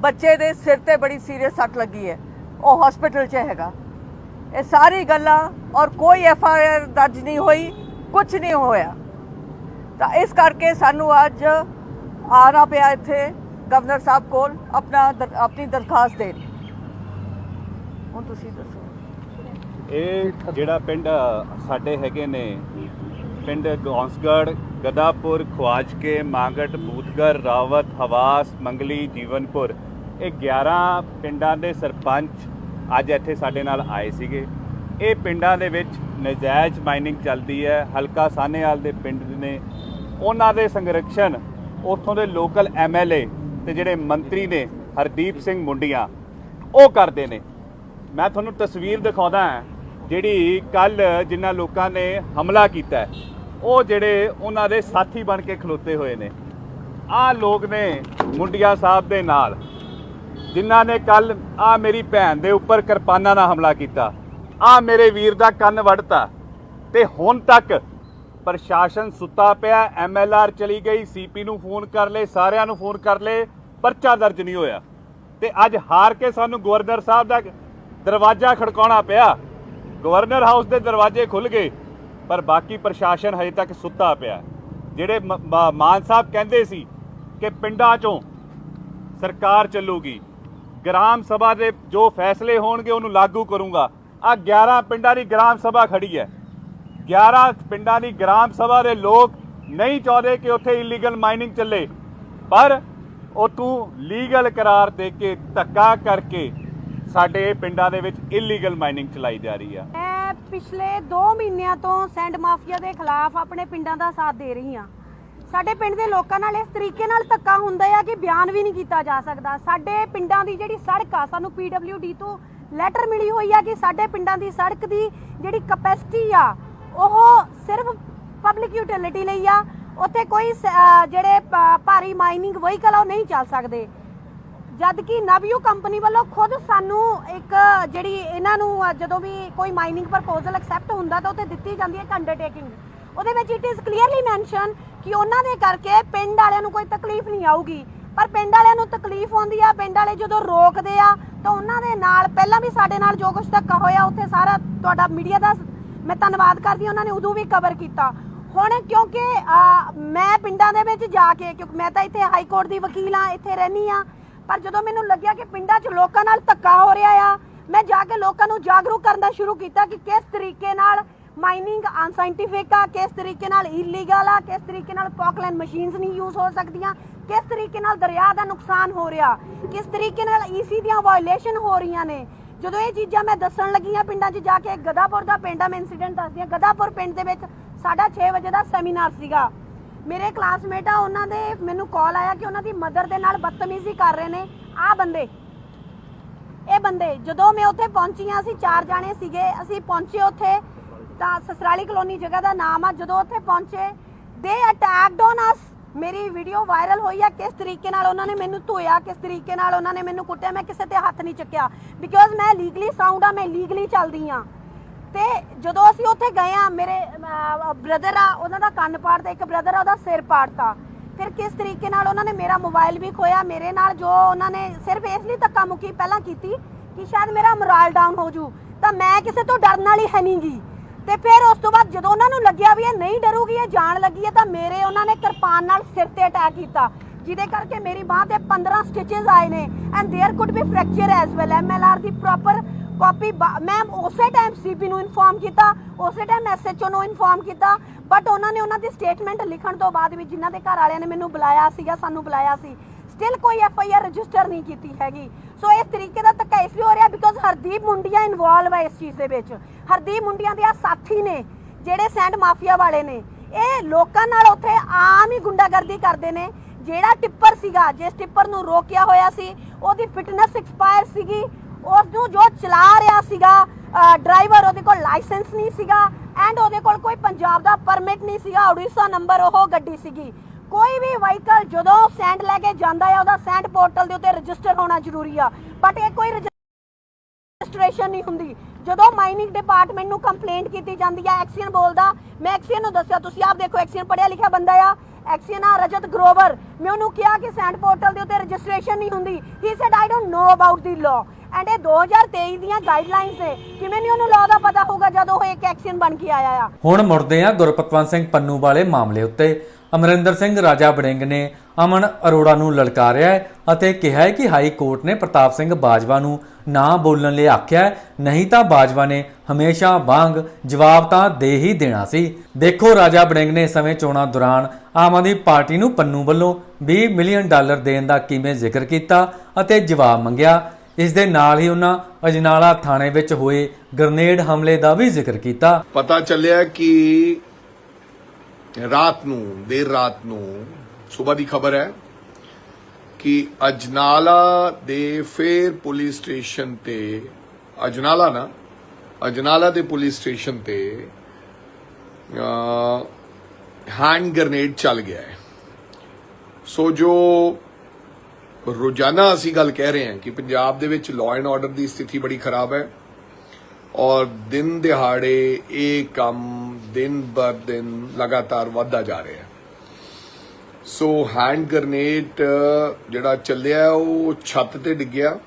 ਬੱਚੇ ਦੇ ਸਿਰ ਤੇ ਬੜੀ ਸੀਰੀਅਸ ਸੱਟ ਲੱਗੀ ਹੈ। ਉਹ ਹਸਪੀਟਲ 'ਚ ਹੈਗਾ। ਇਹ ਸਾਰੀ ਗੱਲਾਂ ਔਰ ਕੋਈ ਐਫ ਆਈ ਆਰ ਦਰਜ ਨਹੀਂ ਹੋਈ ਕੁਝ ਨਹੀਂ ਹੋਇਆ। ਤਾਂ ਇਸ ਕਰਕੇ ਸਾਨੂੰ ਅੱਜ ਆਣਾ ਪਿਆ ਇੱਥੇ ਗਵਰਨਰ ਸਾਹਿਬ ਕੋਲ, ਆਪਣਾ ਦਰ- ਆਪਣੀ ਦਰਖਾਸਤ ਦੇਣ। ਹੁਣ ਤੁਸੀਂ ਦੱਸੋ। ਇਹ ਜਿਹੜਾ ਪਿੰਡ ਸਾਡੇ ਹੈਗੇ ਨੇ, ਪਿੰਡ ਗੌਂਸਗੜ ਗਦਾਪੁਰ ਖਵਾਜਕੇ ਮਾਂਗਟ ਬੂਥਗੜ ਰਾਵਤ, ਹਵਾਸ, ਮੰਗਲੀ, ਜੀਵਨਪੁਰ, ਇਹ 11 ਪਿੰਡਾਂ ਦੇ ਸਰਪੰਚ ਅੱਜ ਇੱਥੇ ਸਾਡੇ ਨਾਲ ਆਏ ਸੀਗੇ। ਇਹ ਪਿੰਡਾਂ ਦੇ ਵਿੱਚ ਨਜਾਇਜ਼ ਮਾਈਨਿੰਗ ਚੱਲਦੀ ਹੈ, ਹਲਕਾ ਸਾਨੇਵਾਲ ਦੇ ਪਿੰਡ ਨੇ। ਉਹਨਾਂ ਦੇ ਸੰਰਕਸ਼ਣ ਉੱਥੋਂ ਦੇ ਲੋਕਲ ਐਮਐਲਏ ਤੇ ਜਿਹੜੇ ਮੰਤਰੀ ਨੇ, ਹਰਦੀਪ ਸਿੰਘ ਮੁੰਡੀਆਂ, ਉਹ ਕਰਦੇ ਨੇ। ਮੈਂ ਤੁਹਾਨੂੰ ਤਸਵੀਰ ਦਿਖਾਉਂਦਾ ਹਾਂ। ਜਿਹੜੀ ਕੱਲ ਜਿਨ੍ਹਾਂ ਲੋਕਾਂ ਨੇ ਹਮਲਾ ਕੀਤਾ ਉਹ ਜਿਹੜੇ ਉਹਨਾਂ ਦੇ ਸਾਥੀ ਬਣ ਕੇ ਖਲੋਤੇ ਹੋਏ ਨੇ। ਆਹ ਲੋਕ ਨੇ ਮੁੰਡਿਆ ਸਾਹਿਬ ਦੇ ਨਾਲ, ਜਿਨ੍ਹਾਂ ਨੇ ਕੱਲ ਆ ਮੇਰੀ ਭੈਣ ਦੇ ਉੱਪਰ ਕਿਰਪਾਨਾਂ ਨਾਲ ਹਮਲਾ ਕੀਤਾ। ਆ ਮੇਰੇ ਵੀਰ ਦਾ ਕੰਨ ਵੜਤਾ ਤੇ ਹੁਣ ਤੱਕ ਪ੍ਰਸ਼ਾਸਨ ਸੁੱਤਾ ਪਿਆ ਐਮਐਲਆਰ ਚਲੀ ਗਈ ਸੀਪੀ ਨੂੰ ਫੋਨ ਕਰ ਲਏ, ਸਾਰਿਆਂ ਨੂੰ ਫੋਨ ਕਰ ਲਏ, ਪਰਚਾ ਦਰਜ ਨਹੀਂ ਹੋਇਆ। ਤੇ ਅੱਜ ਹਾਰ ਕੇ ਸਾਨੂੰ ਗਵਰਨਰ ਸਾਹਿਬ ਦਾ ਦਰਵਾਜ਼ਾ ਖੜਕਾਉਣਾ ਪਿਆ। ਗਵਰਨਰ ਹਾਊਸ ਦੇ ਦਰਵਾਜ਼ੇ ਖੁੱਲ ਗਏ, ਪਰ ਬਾਕੀ ਪ੍ਰਸ਼ਾਸਨ ਹਜੇ ਤੱਕ ਸੁੱਤਾ ਪਿਆ ਜਿਹੜੇ ਮ- ਮਾਨ ਸਾਹਿਬ ਕਹਿੰਦੇ ਸੀ ਕਿ ਪਿੰਡਾਂ 'ਚੋਂ ਸਰਕਾਰ ਚੱਲੂਗੀ, ਗ੍ਰਾਮ ਸਭਾ ਦੇ ਜੋ ਫੈਸਲੇ ਹੋਣਗੇ ਉਹਨੂੰ ਲਾਗੂ ਕਰੂੰਗਾ। ਆ 11 ਪਿੰਡਾਂ ਦੀ ਗ੍ਰਾਮ ਸਭਾ ਖੜੀ ਹੈ। 11 ਪਿੰਡਾਂ ਦੀ ਗ੍ਰਾਮ ਸਭਾ ਦੇ ਲੋਕ ਨਹੀਂ ਚਾਹੁੰਦੇ ਕਿ ਉੱਥੇ ਇਲੀਗਲ ਮਾਈਨਿੰਗ ਚੱਲੇ, ਪਰ ਉਹ ਤੂੰ ਲੀਗਲ ਕਰਾਰ ਦੇ ਕੇ ਧੱਕਾ ਕਰਕੇ ਸਾਡੇ ਪਿੰਡਾਂ ਦੇ ਵਿੱਚ ਇਲੀਗਲ ਮਾਈਨਿੰਗ ਚਲਾਈ ਜਾ ਰਹੀ ਆ। ਮੈਂ ਪਿਛਲੇ 2 ਮਹੀਨਿਆਂ ਤੋਂ ਸੈਂਡ ਮਾਫੀਆ ਦੇ ਖਿਲਾਫ ਆਪਣੇ ਪਿੰਡਾਂ ਦਾ ਸਾਥ ਦੇ ਰਹੀ ਹਾਂ। ਸਾਡੇ ਪਿੰਡ ਦੇ ਲੋਕਾਂ ਨਾਲ ਇਸ ਤਰੀਕੇ ਨਾਲ ਧੱਕਾ ਹੁੰਦਾ ਆ ਕਿ ਬਿਆਨ ਵੀ ਨਹੀਂ ਕੀਤਾ ਜਾ ਸਕਦਾ। ਸਾਡੇ ਪਿੰਡਾਂ ਦੀ ਜਿਹੜੀ ਸੜਕ ਆ, ਸਾਨੂੰ PWD ਤੋਂ ਲੈਟਰ ਮਿਲੀ ਹੋਈ ਆ ਕਿ ਸਾਡੇ ਪਿੰਡਾਂ ਦੀ ਸੜਕ ਦੀ ਜਿਹੜੀ ਕਪੈਸਿਟੀ ਆ, ਉਹ ਸਿਰਫ ਪਬਲਿਕ ਯੂਟਿਲਿਟੀ ਲਈ ਆ। ਉੱਥੇ ਕੋਈ ਜਿਹੜੇ ਭਾਰੀ ਮਾਈਨਿੰਗ ਵਹੀਕਲ ਆ, ਉਹ ਨਹੀਂ ਚੱਲ ਸਕਦੇ। ਜਦ ਕਿ ਨਵਯੂ ਕੰਪਨੀ ਵੱਲੋਂ ਖੁਦ ਸਾਨੂੰ ਇੱਕ ਜਿਹੜੀ ਇਹਨਾਂ ਨੂੰ ਜਦੋਂ ਵੀ ਕੋਈ ਮਾਈਨਿੰਗ ਪ੍ਰਪੋਜ਼ਲ ਐਕਸੈਪਟ ਹੁੰਦਾ ਤਾਂ ਉੱਥੇ ਦਿੱਤੀ ਜਾਂਦੀ ਹੈ ਇੱਕ ਅੰਡਰਟੇਕਿੰਗ ਉਹਦੇ ਵਿੱਚ ਇਟ ਇਜ਼ ਕਲੀਅਰਲੀ ਮੈਂਸ਼ਨ ਕਿ ਉਹਨਾਂ ਦੇ ਕਰਕੇ ਪਿੰਡ ਵਾਲਿਆਂ ਨੂੰ ਕੋਈ ਤਕਲੀਫ ਨਹੀਂ ਆਊਗੀ। ਪਰ ਪਿੰਡ ਵਾਲਿਆਂ ਨੂੰ ਤਕਲੀਫ ਆਉਂਦੀ ਆ, ਪਿੰਡ ਵਾਲੇ ਜਦੋਂ ਰੋਕਦੇ ਆ, ਤਾਂ ਉਹਨਾਂ ਦੇ ਨਾਲ, ਪਹਿਲਾਂ ਵੀ ਸਾਡੇ ਨਾਲ ਜੋ ਕੁਝ ਧੱਕਾ ਹੋਇਆ, ਉੱਥੇ ਸਾਰਾ ਤੁਹਾਡਾ ਮੀਡੀਆ ਦਾ ਮੈਂ ਧੰਨਵਾਦ ਕਰਦੀ ਹਾਂ, ਉਹਨਾਂ ਨੇ ਉਦੋਂ ਵੀ ਕਵਰ ਕੀਤਾ। ਹੁਣ ਕਿਉਂਕਿ ਮੈਂ ਪਿੰਡਾਂ ਦੇ ਵਿੱਚ ਜਾ ਕੇ, ਕਿਉਂਕਿ ਮੈਂ ਤਾਂ ਇੱਥੇ ਹਾਈ ਕੋਰਟ ਦੀ ਵਕੀਲ ਆ ਇੱਥੇ ਰਹਿਣੀ ਆ ਪਰ ਜਦੋਂ ਮੈਨੂੰ ਲੱਗਿਆ ਕਿ ਪਿੰਡਾਂ 'ਚ ਲੋਕਾਂ ਨਾਲ ਧੱਕਾ ਹੋ ਰਿਹਾ ਆ, ਮੈਂ ਜਾ ਕੇ ਲੋਕਾਂ ਨੂੰ ਜਾਗਰੂਕ ਕਰਨਾ ਸ਼ੁਰੂ ਕੀਤਾ ਕਿ ਕਿਸ ਤਰੀਕੇ ਨਾਲ ਮਾਈਨਿੰਗ ਅਨਸਾਇੰਟਿਫਿਕ ਆ, ਕਿਸ ਤਰੀਕੇ ਨਾਲ ਇਲੀਗਲ ਆ, ਕਿਸ ਤਰੀਕੇ ਨਾਲ ਪੌਕਲੈਂਡ ਮਸ਼ੀਨਸ ਨਹੀਂ ਯੂਜ਼ ਹੋ ਸਕਦੀਆਂ, ਕਿਸ ਤਰੀਕੇ ਨਾਲ ਦਰਿਆ ਦਾ ਨੁਕਸਾਨ ਹੋ ਰਿਹਾ, ਕਿਸ ਤਰੀਕੇ ਨਾਲ ਈਸੀ ਦੀਆਂ ਵਾਇਓਲੇਸ਼ਨ ਹੋ ਰਹੀਆਂ ਨੇ। ਜਦੋਂ ਇਹ ਚੀਜ਼ਾਂ ਮੈਂ ਦੱਸਣ ਲੱਗੀ ਪਿੰਡਾਂ 'ਚ ਜਾ ਕੇ, ਗਦਾਪੁਰ ਦਾ ਪਿੰਡ ਆ, ਮੈਂ ਇਨਸੀਡੈਂਟ ਦੱਸਦੀ ਆ ਗਦਾਪੁਰ ਪਿੰਡ ਦੇ ਵਿੱਚ ਸਾਡਾ 6 ਵਜੇ ਦਾ ਸੈਮੀਨਾਰ ਸੀਗਾ। ਮੇਰੇ ਕਲਾਸਮੇਟ ਆ, ਉਹਨਾਂ ਦੇ ਮੈਨੂੰ ਕਾਲ ਆਇਆ ਕਿ ਉਹਨਾਂ ਦੀ ਮਦਰ ਦੇ ਨਾਲ ਬਦਤਮੀਜ਼ੀ ਕਰ ਰਹੇ ਨੇ। ਆ ਬੰਦੇ। ਇਹ ਬੰਦੇ, ਜਦੋਂ ਮੈਂ ਉੱਥੇ ਪਹੁੰਚੀ ਹਾਂ ਅਸੀਂ ਚਾਰ ਜਾਣੇ ਸੀਗੇ। ਅਸੀਂ ਪਹੁੰਚੇ ਉੱਥੇ, ਤਾਂ ਸਸਰਾਲੀ ਕਲੋਨੀ ਜਗ੍ਹਾ ਦਾ ਨਾਮ ਆ। ਜਦੋਂ ਉੱਥੇ ਪਹੁੰਚੇ ਦੇ ਅਟੈਕਡ ਔਨ ਅਸ ਮੇਰੀ ਵੀਡੀਓ ਵਾਇਰਲ ਹੋਈ ਆ। ਕਿਸ ਤਰੀਕੇ ਨਾਲ ਉਹਨਾਂ ਨੇ ਮੈਨੂੰ ਧੋਇਆ, ਕਿਸ ਤਰੀਕੇ ਨਾਲ ਉਹਨਾਂ ਨੇ ਮੈਨੂੰ ਕੁੱਟਿਆ, ਮੈਂ ਕਿਸੇ ਤੇ ਹੱਥ ਨਹੀਂ ਚੱਕਿਆ। ਬਿਕੋਜ਼ ਮੈਂ ਲੀਗਲੀ ਸਾਊਂਡ ਆ, ਮੈਂ ਲੀਗਲੀ ਚੱਲਦੀ ਆ। ਤੇ ਜਦੋਂ ਅਸੀਂ ਉੱਥੇ ਗਏ ਆ ਮੇਰੇ ਬ੍ਰਦਰ ਆ ਉਹਨਾਂ ਦਾ ਕੰਨ ਪਾੜਦਾ ਇੱਕ ਬ੍ਰਦਰ ਆ ਉਹਦਾ ਸਿਰ ਪਾੜਤਾ ਫਿਰ ਕਿਸ ਤਰੀਕੇ ਨਾਲ ਉਹਨਾਂ ਨੇ ਮੇਰਾ ਮੋਬਾਈਲ ਵੀ ਖੋਇਆ ਮੇਰੇ ਨਾਲ ਜੋ ਉਹਨਾਂ ਨੇ ਸਿਰਫ ਇਸ ਲਈ ਧੱਕਾ ਮੁੱਕੀ ਪਹਿਲਾਂ ਕੀਤੀ ਕਿ ਸ਼ਾਇਦ ਮੇਰਾ ਮੋਰਲ ਡਾਊਨ ਹੋ ਜੂ ਤਾਂ ਮੈਂ ਕਿਸੇ ਤੋਂ ਡਰਨ ਵਾਲੀ ਹੈ ਨਹੀਂਗੀ ਤੇ ਫਿਰ ਉਸ ਤੋਂ ਬਾਅਦ ਜਦੋਂ ਉਹਨਾਂ ਨੂੰ ਲੱਗਿਆ ਵੀ ਇਹ ਨਹੀਂ ਡਰੂਗੀ ਇਹ ਜਾਣ ਲੱਗੀ ਹੈ ਤਾਂ ਮੇਰੇ ਉਹਨਾਂ ਨੇ ਕਿਰਪਾਨ ਨਾਲ ਸਿਰ ਤੇ ਅਟੈਕ ਕੀਤਾ ਜਿਹਦੇ ਕਰਕੇ ਮੇਰੀ ਬਾਹ ਤੇ 15 ਸਟਿਚਸ ਆਏ ਨੇ and there could be fracture as well MLR the proper copy ਮੈਂ ਉਸੇ ਟਾਈਮ ਸੀਪੀ ਨੂੰ ਇਨਫੋਰਮ ਕੀਤਾ, ਉਸੇ ਟਾਈਮ ਐਸਐਚਓ ਨੂੰ ਇਨਫੋਰਮ ਕੀਤਾ ਬਟ ਉਹਨਾਂ ਨੇ ਉਹਨਾਂ ਦੀ ਸਟੇਟਮੈਂਟ ਲਿਖਣ ਤੋਂ ਬਾਅਦ ਵੀ ਜਿਨ੍ਹਾਂ ਦੇ ਘਰ ਵਾਲਿਆਂ ਨੇ ਮੈਨੂੰ ਬੁਲਾਇਆ ਸੀਗਾ, ਸਾਨੂੰ ਬੁਲਾਇਆ ਸੀ ਸਟਿਲ ਕੋਈ ਐਫ ਆਈ ਆਰ ਰਜਿਸਟਰ ਨਹੀਂ ਕੀਤੀ ਹੈਗੀ। ਸੋ ਇਸ ਤਰੀਕੇ ਦਾ ਧੱਕਾ ਇਸ ਲਈ ਹੋ ਰਿਹਾ ਬਿਕੋਜ਼ ਹਰਦੀਪ ਮੁੰਡੀਆਂ ਇਨਵੋਲਵ ਹੈ ਇਸ ਚੀਜ਼ ਦੇ ਵਿੱਚ। ਹਰਦੀਪ ਮੁੰਡੀਆਂ ਦੇ ਆ ਸਾਥੀ ਨੇ, ਜਿਹੜੇ ਸੈਂਡ ਮਾਫੀਆ ਵਾਲੇ ਨੇ। ਇਹ ਲੋਕਾਂ ਨਾਲ ਉੱਥੇ ਆਮ ਹੀ ਗੁੰਡਾਗਰਦੀ ਕਰਦੇ ਨੇ। ਜਿਹੜਾ ਟਿੱਪਰ ਸੀਗਾ, ਜਿਸ ਟਿੱਪਰ ਨੂੰ ਰੋਕਿਆ ਹੋਇਆ ਸੀ, ਉਹਦੀ ਫਿਟਨੈਸ ਐਕਸਪਾਇਰ ਸੀਗੀ। ਉਸ ਨੂੰ ਜੋ ਚਲਾ ਰਿਹਾ ਸੀਗਾ ਡਰਾਈਵਰ ਉਹਦੇ ਕੋਲ ਲਾਇਸੈਂਸ ਨਹੀਂ ਸੀਗਾ ਐਂਡ ਉਹਦੇ ਕੋਲ ਕੋਈ ਪੰਜਾਬ ਦਾ ਪਰਮਿਟ ਨਹੀਂ ਸੀਗਾ, ਉੜੀਸਾ ਨੰਬਰ ਉਹ ਗੱਡੀ ਸੀਗੀ। ਕੋਈ ਵੀ ਵਹੀਕਲ ਜਦੋਂ ਸੈਂਡ ਲੈ ਕੇ ਜਾਂਦਾ ਹੈ ਉਹਦਾ ਸੈਂਡ ਪੋਰਟਲ ਦੇ ਉੱਤੇ ਰਜਿਸਟਰ ਹੋਣਾ ਜ਼ਰੂਰੀ ਆ। ਬਟ ਇਹ ਕੋਈ ਰਜਿਸਟ੍ਰੇਸ਼ਨ ਨਹੀਂ ਹੁੰਦੀ। ਜਦੋਂ ਮਾਈਨਿੰਗ ਡਿਪਾਰਟਮੈਂਟ ਨੂੰ ਕੰਪਲੇਂਟ ਕੀਤੀ ਜਾਂਦੀ ਹੈ ਐਕਸੀਅਨ ਬੋਲਦਾ, ਮੈਂ ਐਕਸੀਅਨ ਨੂੰ ਦੱਸਿਆ, ਤੁਸੀਂ ਆਪ ਦੇਖੋ ਐਕਸੀਅਨ ਪੜਿਆ ਲਿਖਿਆ ਬੰਦਾ ਆ। ਐਕਸੀਅਨ ਆ ਰਜਤ ਗਰੋਵਰ। ਮੈਂ ਉਹਨੂੰ ਕਿਹਾ ਕਿ ਸੈਂਡ ਪੋਰਟਲ ਦੇ ਉੱਤੇ ਰਜਿਸਟ੍ਰੇਸ਼ਨ ਨਹੀਂ ਹੁੰਦੀ। He said I don't know about the law and ਇਹ 2023 ਦੀਆਂ ਗਾਈਡਲਾਈਨਸ ਨੇ। ਕਿਵੇਂ ਨਹੀਂ ਉਹਨੂੰ ਲਾਅ ਦਾ ਪਤਾ ਹੋਊਗਾ ਜਦੋਂ ਉਹ ਇੱਕ ਐਕਸੀਅਨ ਬਣ ਕੇ ਆਇਆ ਆ? ਹੁਣ ਮੁੜਦੇ ਹਾਂ ਗੁਰਪਤਵੰਤ ਸਿੰਘ ਪੰਨੂ ਵਾਲੇ ਮਾਮਲੇ ਉੱਤੇ। ਅਮਰਿੰਦਰ ਸਿੰਘ, ਰਾਜਾ ਬੜਿੰਗ ਨੇ ਅਮਨ ਅਰੋੜਾ ਨੂੰ ਲਲਕਾਰਿਆ ਹੈ ਅਤੇ ਕਿਹਾ ਹੈ ਕਿ ਹਾਈ ਕੋਰਟ ਨੇ ਪ੍ਰਤਾਪ ਸਿੰਘ ਬਾਜਵਾ ਨੂੰ ਨਾ ਬੋਲਣ ਲਈ ਆਖਿਆ ਨਹੀਂ ਤਾਂ ਬਾਜਵਾ ਨੇ ਹਮੇਸ਼ਾ ਵਾਂਗ ਜਵਾਬ ਤਾਂ ਦੇ ਹੀ ਦੇਣਾ ਸੀ। ਦੇਖੋ ਰਾਜਾ ਬੜਿੰਗ ਨੇ ਸਮੇਂ ਚੋਣਾਂ ਦੌਰਾਨ ਆਮ ਆਦਮੀ ਪਾਰਟੀ ਨੂੰ ਪੰਨੂ ਵੱਲੋਂ 20 ਮਿਲੀਅਨ ਡਾਲਰ ਦੇਣ ਦਾ ਕਿਵੇਂ ਜ਼ਿਕਰ ਕੀਤਾ ਅਤੇ ਜਵਾਬ ਮੰਗਿਆ। ਇਸ ਦੇ ਨਾਲ ਹੀ ਉਹਨਾਂ ਅਜਨਾਲਾ ਥਾਣੇ ਵਿੱਚ ਹੋਏ ਗ੍ਰਨੇਡ ਹਮਲੇ ਦਾ ਵੀ ਜ਼ਿਕਰ ਕੀਤਾ। ਪਤਾ ਚੱਲਿਆ ਕਿ ਰਾਤ ਨੂੰ, ਦੇਰ ਰਾਤ ਨੂੰ ਸਵੇਰ ਦੀ ਖਬਰ ਹੈ ਕਿ ਅਜਨਾਲਾ ਦੇ ਫੇਰ ਪੁਲਿਸ ਸਟੇਸ਼ਨ ਤੇ, ਅਜਨਾਲਾ ਨਾ, ਅਜਨਾਲਾ ਦੇ ਪੁਲਿਸ ਸਟੇਸ਼ਨ ਤੇ ਹੈਂਡ ਗ੍ਰਨੇਡ ਚੱਲ ਗਿਆ ਹੈ। ਸੋ ਜੋ ਰੋਜ਼ਾਨਾ ਅਸੀਂ ਗੱਲ ਕਹਿ ਰਹੇ ਹਾਂ ਕਿ ਪੰਜਾਬ ਦੇ ਵਿੱਚ ਲਾਅ ਐਂਡ ਆਰਡਰ ਦੀ ਸਥਿਤੀ ਬੜੀ ਖਰਾਬ ਹੈ ਔਰ ਦਿਨ ਦਿਹਾੜੇ ਇਹ ਕੰਮ ਦਿਨ ਬਰ ਦਿਨ ਲਗਾਤਾਰ ਵਧਦਾ ਜਾ ਰਿਹਾ ਹੈ। ਸੋ ਹੈਂਡ ਗ੍ਰਨੇਡ ਜਿਹੜਾ ਚੱਲਿਆ ਉਹ ਛੱਤ ਤੇ ਡਿੱਗਿਆ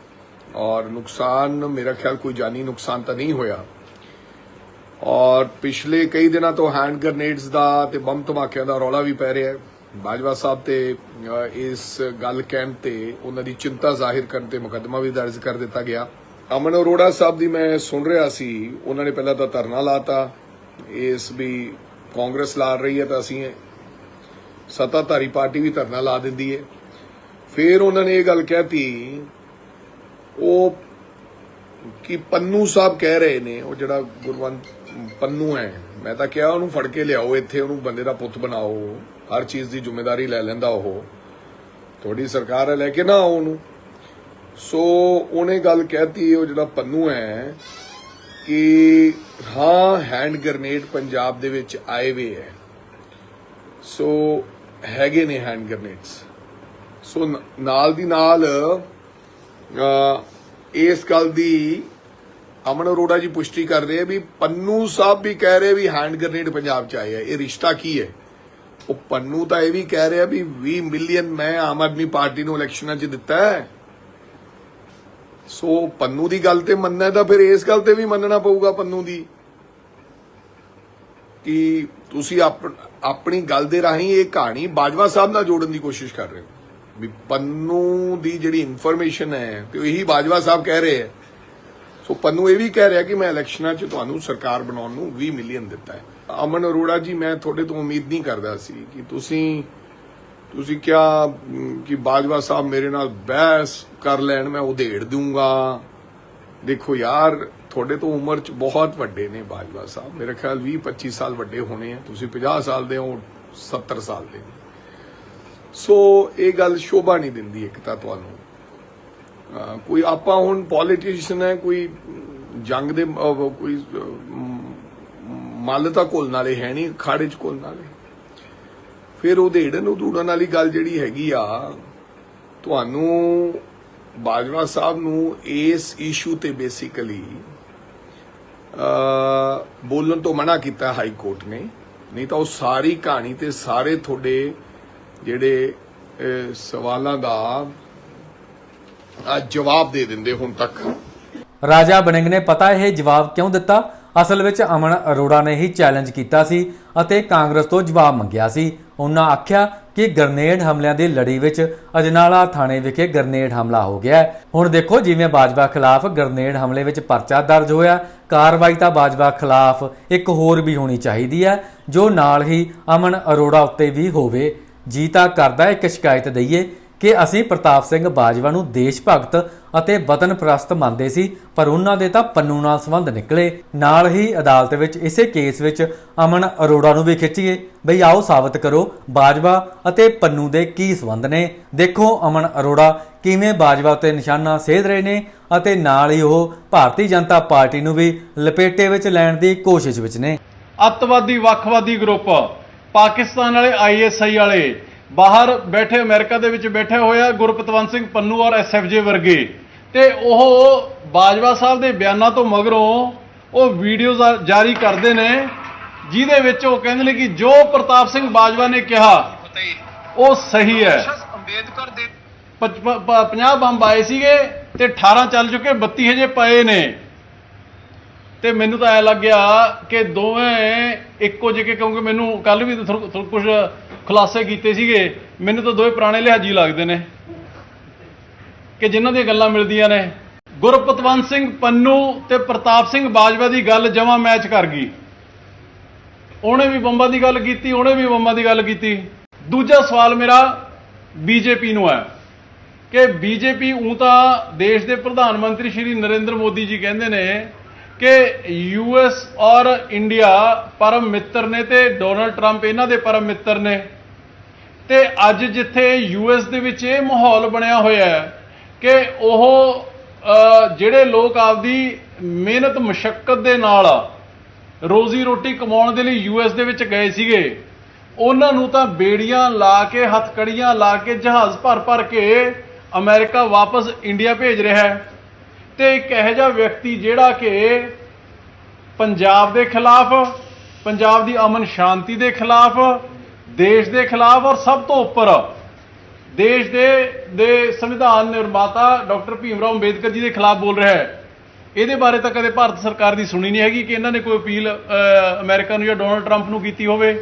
ਔਰ ਨੁਕਸਾਨ ਮੇਰਾ ਖਿਆਲ ਕੋਈ ਜਾਨੀ ਨੁਕਸਾਨ ਤਾਂ ਨਹੀਂ ਹੋਇਆ। ਔਰ ਪਿਛਲੇ ਕਈ ਦਿਨਾਂ ਤੋਂ ਹੈਂਡ ਗ੍ਰਨੇਡਸ ਦਾ ਤੇ ਬੰਬ ਧਮਾਕਿਆਂ ਦਾ ਰੌਲਾ ਵੀ ਪੈ ਰਿਹਾ ਹੈ। ਬਾਜਵਾ ਸਾਹਿਬ ਤੇ ਇਸ ਗੱਲ ਕਹਿਣ ਤੇ ਉਹਨਾਂ ਦੀ ਚਿੰਤਾ ਜ਼ਾਹਿਰ ਕਰਨ ਤੇ ਮੁਕੱਦਮਾ ਵੀ ਦਰਜ ਕਰ ਦਿੱਤਾ ਗਿਆ। ਅਮਨ ਅਰੋੜਾ ਸਾਹਿਬ ਦੀ ਮੈਂ ਸੁਣ ਰਿਹਾ ਸੀ, ਉਹਨਾਂ ਨੇ ਪਹਿਲਾਂ ਤਾਂ ਧਰਨਾ ਲਾਤਾ, ਇਸ ਵੀ ਕਾਂਗਰਸ ਲਾ ਰਹੀ ਹੈ ਤਾਂ ਅਸੀਂ ਸੱਤਾਧਾਰੀ ਪਾਰਟੀ ਵੀ ਧਰਨਾ ਲਾ ਦਿੰਦੀ ਹੈ। ਫਿਰ ਉਹਨਾਂ ਨੇ ਇਹ ਗੱਲ ਕਹਿਤੀ, ਉਹ ਕਿ ਪੰਨੂ ਸਾਹਿਬ ਕਹਿ ਰਹੇ ਨੇ, ਉਹ ਜਿਹੜਾ ਗੁਰਵੰਤ ਪੰਨੂ ਹੈ, ਮੈਂ ਤਾਂ ਕਿਹਾ ਉਹਨੂੰ ਫੜ ਕੇ ਲਿਆਓ, ਇੱਥੇ ਉਹਨੂੰ ਬੰਦੇ ਦਾ ਪੁੱਤ ਬਣਾਓ, ਹਰ ਚੀਜ਼ ਦੀ ਜ਼ਿੰਮੇਵਾਰੀ ਲੈ ਲੈਂਦਾ ਉਹ। ਤੁਹਾਡੀ ਸਰਕਾਰ ਹੈ, ਲੈ ਕੇ ਨਾ ਆਓ ਉਹਨੂੰ। ਸੋ, ਉਹਨੇ ਗੱਲ ਕਹਿਤੀ, ਉਹ ਜਿਹੜਾ ਪੰਨੂ ਹੈ, ਕਿ ਹਾਂ ਹੈਂਡ ਗ੍ਰਨੇਡ ਪੰਜਾਬ ਦੇ ਵਿੱਚ ਆਏ ਵੇ ਹੈ। ਸੋ, ਹੈਗੇ ਨੇ ਹੈਂਡ ਗ੍ਰਨੇਡਸ ਸੋ ਨਾਲ ਦੀ ਨਾਲ ਇਸ ਗੱਲ ਦੀ ਅਮਨ ਅਰੋੜਾ ਜੀ ਪੁਸ਼ਟੀ ਕਰ ਰਹੇ ਆ ਵੀ ਪੰਨੂ ਸਾਹਿਬ ਵੀ ਕਹਿ ਰਹੇ ਵੀ ਹੈਂਡ ਗ੍ਰਨੇਡ ਪੰਜਾਬ ਚ ਆਏ ਆ। ਇਹ ਰਿਸ਼ਤਾ ਕੀ ਹੈ? ਉਹ ਪੰਨੂ ਤਾਂ ਇਹ ਵੀ ਕਹਿ ਰਿਹਾ ਵੀ 20 ਮਿਲੀਅਨ ਮੈਂ ਆਮ ਆਦਮੀ ਪਾਰਟੀ ਨੂੰ ਇਲੈਕਸ਼ਨਾਂ 'ਚ ਦਿੱਤਾ ਹੈ। ਸੋ ਪੰਨੂ ਦੀ ਗੱਲ ਤੇ ਮੰਨਣਾ ਤਾਂ ਫਿਰ ਇਸ ਗੱਲ ਤੇ ਵੀ ਮੰਨਣਾ ਪਊਗਾ ਪੰਨੂ ਦੀ। ਕਿ ਤੁਸੀਂ ਆਪ- ਆਪਣੀ ਗੱਲ ਦੇ ਰਾਹੀਂ ਇਹ ਕਹਾਣੀ ਬਾਜਵਾ ਸਾਹਿਬ ਨਾਲ ਜੋੜਨ ਦੀ ਕੋਸ਼ਿਸ਼ ਕਰ ਰਹੇ ਹੋ। ਵੀ ਪੰਨੂ ਦੀ ਜਿਹੜੀ ਇਨਫੋਰਮੇਸ਼ਨ ਹੈ, ਤੇ ਇਹੀ ਬਾਜਵਾ ਸਾਹਿਬ ਕਹਿ ਰਹੇ ਹੈ। ਸੋ ਪੰਨੂ ਇਹ ਵੀ ਕਹਿ ਰਿਹਾ ਕਿ ਮੈਂ ਇਲੈਕਸ਼ਨਾਂ 'ਚ ਤੁਹਾਨੂੰ ਸਰਕਾਰ ਬਣਾਉਣ ਨੂੰ 20 ਮਿਲੀਅਨ ਦਿੱਤਾ ਹੈ। ਅਮਨ ਅਰੋੜਾ ਜੀ, ਮੈਂ ਤੁਹਾਡੇ ਤੋਂ ਉਮੀਦ ਨਹੀਂ ਕਰਦਾ ਸੀ ਕਿ ਤੁਸੀਂ ਤੁਸੀਂ ਕਿਹਾ ਕਿ ਬਾਜਵਾ ਸਾਹਿਬ ਮੇਰੇ ਨਾਲ ਬਹਿਸ ਕਰ ਲੈਣ, ਮੈਂ ਉਧੇੜ ਦੂੰਗਾ। ਦੇਖੋ ਯਾਰ, ਤੁਹਾਡੇ ਤੋਂ ਉਮਰ 'ਚ ਬਹੁਤ ਵੱਡੇ ਨੇ ਬਾਜਵਾ ਸਾਹਿਬ। ਮੇਰੇ ਖਿਆਲ 20 25 ਸਾਲ ਵੱਡੇ ਹੋਣੇ ਆ। ਤੁਸੀਂ 50 ਸਾਲ ਦੇ ਹੋ 70 ਸਾਲ ਦੇ ਨੇ ਸੋ ਇਹ ਗੱਲ ਸ਼ੋਭਾ ਨਹੀਂ ਦਿੰਦੀ ਇੱਕ ਤਾਂ ਤੁਹਾਨੂੰ। ਕੋਈ ਆਪਾਂ ਹੁਣ ਪੋਲੀਟੀਸ਼ੀਅਨ ਹੈ, ਕੋਈ ਜੰਗ ਦੇ, ਅਹ ਕੋਈ ਮੱਲ ਤਾਂ ਘੁਲਣ ਵਾਲੇ ਹੈ ਨਹੀਂ, ਖਾੜੇ ਚ ਘੁਲਣ ਵਾਲੇ ਫਿਰ ਉਧੇੜਨ ਉਧੂੜਨ ਵਾਲੀ ਗੱਲ ਜਿਹੜੀ ਹੈਗੀ ਆ, ਤੁਹਾਨੂੰ ਬਾਜਵਾ ਸਾਹਿਬ ਨੂੰ ਇਸ ਇਸ਼ੂ ਤੇ ਬੇਸਿਕਲੀ ਅ ਬੋਲਣ ਤੋਂ ਮਨਾ ਕੀਤਾ ਹਾਈ ਕੋਰਟ ਨੇ। ਨਹੀਂ ਤਾਂ ਉਹ ਸਾਰੀ ਕਹਾਣੀ ਤੇ ਸਾਰੇ ਤੁਹਾਡੇ ਜਿਹੜੇ ਸਵਾਲਾਂ ਦਾ ਜਵਾਬ ਦੇ ਦਿੰਦੇ ਹੁਣ ਤੱਕ। ਰਾਜਾ ਬਨਿੰਗ ਨੇ ਪਤਾ ਇਹ ਜਵਾਬ ਕਿਉਂ ਦਿੱਤਾ? ਅਸਲ ਵਿੱਚ ਅਮਨ ਅਰੋੜਾ ਨੇ ਹੀ ਚੈਲੰਜ ਕੀਤਾ ਸੀ ਅਤੇ ਕਾਂਗਰਸ ਤੋਂ ਜਵਾਬ ਮੰਗਿਆ ਸੀ। ਉਹਨਾਂ ਆਖਿਆ ਕਿ ਗ੍ਰਨੇਡ ਹਮਲਿਆਂ ਦੀ ਲੜੀ ਵਿੱਚ ਅਜਨਾਲਾ ਥਾਣੇ ਵਿਖੇ ਗਰਨੇਡ ਹਮਲਾ ਹੋ ਗਿਆ ਹੁਣ ਦੇਖੋ ਜਿਵੇਂ ਬਾਜਵਾ ਖਿਲਾਫ ਗਰਨੇਡ ਹਮਲੇ ਵਿੱਚ ਪਰਚਾ ਦਰਜ ਹੋਇਆ, ਕਾਰਵਾਈ ਤਾਂ ਬਾਜਵਾ ਖਿਲਾਫ ਇੱਕ ਹੋਰ ਵੀ ਹੋਣੀ ਚਾਹੀਦੀ ਹੈ, ਜੋ ਨਾਲ ਹੀ ਅਮਨ ਅਰੋੜਾ ਉੱਤੇ ਵੀ ਹੋਵੇ। ਜੀ ਤਾਂ ਕਰਦਾ ਇੱਕ ਸ਼ਿਕਾਇਤ ਦਈਏ ਕਿ ਅਸੀਂ ਪ੍ਰਤਾਪ ਸਿੰਘ ਬਾਜਵਾ ਨੂੰ ਦੇਸ਼ ਭਗਤ ਅਤੇ ਵਤਨ ਪ੍ਰਸਤ ਮੰਨਦੇ ਸੀ, ਪਰ ਉਹਨਾਂ ਦੇ ਤਾਂ ਪੰਨੂ ਨਾਲ ਸੰਬੰਧ ਨਿਕਲੇ। ਨਾਲ ਹੀ ਅਦਾਲਤ ਵਿੱਚ ਇਸੇ ਕੇਸ ਵਿੱਚ ਅਮਨ ਅਰੋੜਾ ਨੂੰ ਵੀ ਖਿੱਚੀਏ। ਬਈ ਆਓ ਸਾਬਤ ਕਰੋ, ਬਾਜਵਾ ਅਤੇ ਪੰਨੂ ਦੇ ਕੀ ਸੰਬੰਧ ਨੇ? ਦੇਖੋ ਅਮਨ ਅਰੋੜਾ ਕਿਵੇਂ ਬਾਜਵਾ ਉੱਤੇ ਨਿਸ਼ਾਨਾ ਸੇਧ ਰਹੇ ਨੇ ਅਤੇ ਨਾਲ ਹੀ ਉਹ ਭਾਰਤੀ ਜਨਤਾ ਪਾਰਟੀ ਨੂੰ ਵੀ ਲਪੇਟੇ ਵਿੱਚ ਲੈਣ ਦੀ ਕੋਸ਼ਿਸ਼ ਵਿੱਚ ਨੇ। ਅੱਤਵਾਦੀ ਵੱਖਵਾਦੀ ਗਰੁੱਪ ਪਾਕਿਸਤਾਨ ਵਾਲੇ ਆਈਐਸਆਈ ਵਾਲੇ ਬਾਹਰ ਬੈਠੇ ਅਮਰੀਕਾ ਦੇ ਵਿੱਚ ਬੈਠੇ ਹੋਏ ਆ ਗੁਰਪਤਵੰਤ ਸਿੰਘ ਪੰਨੂ ਔਰ ਐਸਐਫਜੇ ਵਰਗੇ। ਤੇ ਉਹ ਬਾਜਵਾ ਸਾਹਿਬ ਦੇ ਬਿਆਨਾਂ ਤੋਂ ਮਗਰੋਂ ਉਹ ਵੀਡੀਓ ਜਾਰੀ ਕਰਦੇ ਨੇ ਜਿਹਦੇ ਵਿੱਚ ਉਹ ਕਹਿੰਦੇ ਨੇ ਕਿ ਜੋ ਪ੍ਰਤਾਪ ਸਿੰਘ ਬਾਜਵਾ ਨੇ ਕਿਹਾ ਉਹ ਸਹੀ ਹੈ। ਅੰਬੇਦਕਰ ਦੇ 50 ਬੰਬ ਆਏ ਸੀਗੇ ਤੇ 18 ਚੱਲ ਚੁੱਕੇ 32 ਹਜੇ ਪਏ ਨੇ। ਤੇ ਮੈਨੂੰ ਤਾਂ ਐ ਲੱਗਿਆ ਕਿ ਦੋਵੇਂ ਇੱਕੋ ਜਿਹੇ ਕਿਉਂਕਿ ਮੈਨੂੰ ਕੱਲ ਵੀ ਕੁਝ ਖੁਲਾਸੇ ਕੀਤੇ ਸੀਗੇ, ਮੈਨੂੰ ਤਾਂ ਦੋਵੇਂ ਪੁਰਾਣੇ ਲਿਹਾਜੀ ਲੱਗਦੇ ਨੇ। ਕਿ ਜਿਨ੍ਹਾਂ ਦੀਆਂ ਗੱਲਾਂ ਮਿਲਦੀਆਂ ਨੇ। ਗੁਰਪਤਵੰਤ ਸਿੰਘ, ਪੰਨੂ ਤੇ ਪ੍ਰਤਾਪ ਸਿੰਘ ਬਾਜਵਾ ਦੀ ਗੱਲ ਜਮਾ ਮੈਚ ਕਰ ਗਈ। ਉਹਨੇ ਵੀ ਬੰਬਾਂ ਦੀ ਗੱਲ ਕੀਤੀ, ਉਹਨੇ ਵੀ ਬੰਬਾਂ ਦੀ ਗੱਲ ਕੀਤੀ। ਦੂਜਾ ਸਵਾਲ ਮੇਰਾ ਬੀਜੇਪੀ ਨੂੰ ਹੈ ਕਿ ਬੀਜੇਪੀ ਉਹ ਤਾਂ ਦੇਸ਼ ਦੇ ਪ੍ਰਧਾਨ ਮੰਤਰੀ ਸ਼੍ਰੀ ਨਰਿੰਦਰ ਮੋਦੀ ਜੀ ਕਹਿੰਦੇ ਨੇ ਕਿ ਯੂਐਸ ਔਰ ਇੰਡੀਆ ਪਰਮ ਮਿੱਤਰ ਨੇ ਤੇ ਡੋਨਲਡ ਟਰੰਪ ਇਹਨਾਂ ਦੇ ਪਰਮ ਮਿੱਤਰ ਨੇ। ਤੇ ਅੱਜ ਜਿੱਥੇ ਯੂਐਸ ਦੇ ਵਿੱਚ ਇਹ ਮਾਹੌਲ ਬਣਿਆ ਹੋਇਆ ਹੈ ਕਿ ਉਹ ਜਿਹੜੇ ਲੋਕ ਆਪਦੀ ਮਿਹਨਤ ਮੁਸ਼ਕਲ ਦੇ ਨਾਲ ਰੋਜ਼ੀ ਰੋਟੀ ਕਮਾਉਣ ਦੇ ਲਈ ਯੂਐਸ ਦੇ ਵਿੱਚ ਗਏ ਸੀਗੇ, ਉਹਨਾਂ ਨੂੰ ਤਾਂ ਬੇੜੀਆਂ ਲਾ ਕੇ, ਹੱਥਕੜੀਆਂ ਲਾ ਕੇ ਜਹਾਜ਼ ਭਰ ਭਰ ਕੇ ਅਮਰੀਕਾ ਵਾਪਸ ਇੰਡੀਆ ਭੇਜ ਰਿਹਾ ਹੈ। ਤੇ ਇੱਕ ਇਹੋ ਜਿਹਾ ਵਿਅਕਤੀ ਜਿਹੜਾ ਕਿ ਪੰਜਾਬ ਦੇ ਖਿਲਾਫ ਪੰਜਾਬ ਦੀ ਅਮਨ ਸ਼ਾਂਤੀ ਦੇ ਖਿਲਾਫ ਦੇਸ਼ ਦੇ ਖਿਲਾਫ ਔਰ ਸਭ ਤੋਂ ਉੱਪਰ ਦੇਸ਼ ਦੇ ਦੇ ਸੰਵਿਧਾਨ ਨਿਰਮਾਤਾ ਡਾਕਟਰ ਭੀਮ ਰਾਓ ਅੰਬੇਦਕਰ ਜੀ ਦੇ ਖਿਲਾਫ ਬੋਲ ਰਿਹਾ ਹੈ। ਇਹਦੇ ਬਾਰੇ ਤਾਂ ਕਦੇ ਭਾਰਤ ਸਰਕਾਰ ਦੀ ਸੁਣੀ ਨਹੀਂ ਹੈਗੀ ਕਿ ਇਹਨਾਂ ਨੇ ਕੋਈ ਅਪੀਲ ਅ, ਅਮਰੀਕਾ ਨੂੰ ਜਾਂ ਡੋਨਲਡ ਟਰੰਪ ਨੂੰ ਕੀਤੀ ਹੋਵੇ।